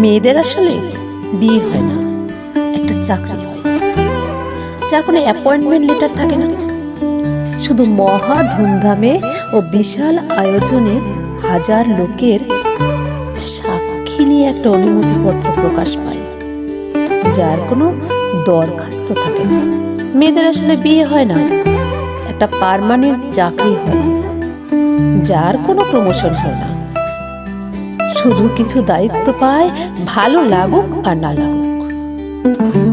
মেয়েদের আসলে বিয়ে হয় না, একটা চাকরি হয়। যার কোনো অ্যাপয়েন্টমেন্ট লেটার থাকে না। শুধু মহা ধুমধামে ও বিশাল আয়োজনে হাজার লোকের সাক্ষী নিয়ে একটা অনুমতিপত্র প্রকাশ পায়, যার কোনো দরখাস্ত থাকে না। মেয়েদের আসলে বিয়ে হয় না, একটা পারমানেন্ট চাকরি হয়, যার কোনো প্রমোশন হয় না। শুধু কিছু দায়িত্ব পায়, ভালো লাগুক আর না লাগুক।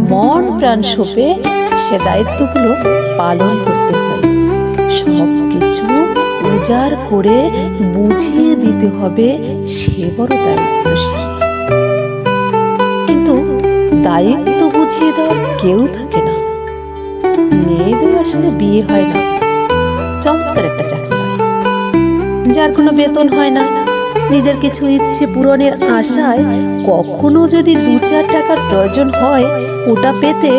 মন প্রাণ সোপে সে দায়িত্বগুলো পালন করতে হয়। সব কিছু উজাড় করে বুঝিয়ে দিতে হবে সে বড় দায়িত্বশীল। কিন্তু দায়িত্ব বুঝিয়ে দেওয়ার কেউ থাকে না। মেয়েদের আসলে বিয়ে হয় না। চমৎকার একটা চাকরি হয়। যার কোনো বেতন হয় না। নিজের কিছু ইচ্ছে পূরণের আশায় কখনো যদি দু চার টাকার প্রয়োজন হয়, ওটা পেতে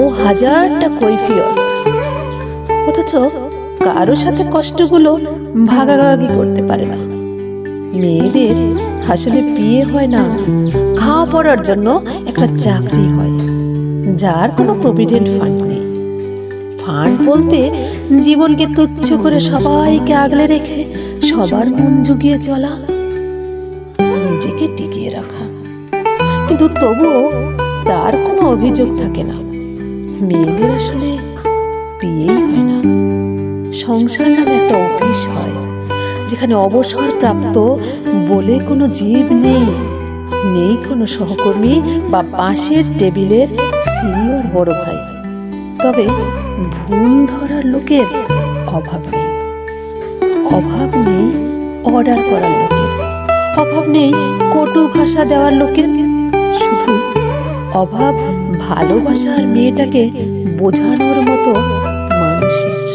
ও হাজারটা কৈফিয়ত। অথচ কারও সাথে কষ্টগুলো ভাগাভাগি করতে পারে না। মেয়েদের আসলে বিয়ে হয় না, খাওয়া পড়ার জন্য একটা চাকরি হয়, যার কোনো প্রভিডেন্ট ফান্ড নেই। ফান্ড বলতে জীবনকে তুচ্ছ করে সবাইকে আগলে রেখে সবার মন জুগিয়ে চলা। নিজেকে টিকিয়ে রাখা। কিন্তু তবুও তার কোনো অভিযোগ থাকে না। মেয়েদের আসলে বিয়েই হয় না। সংসার নামে একটা অফিস হয়, যেখানে অবসর প্রাপ্ত বলে কোনো জীব নেই নেই কোনো সহকর্মী বা পাশের টেবিলের সিনিয়র বড় ভাই। তবে ভুল ধরার লোকের অভাব নেই। অভাব নেই অর্ডার করার অভাব নেই কটু ভাষা দেওয়ার লোকের শুধু অভাব ভালোবাসার মেয়েটাকে বোঝানোর মতো মানুষের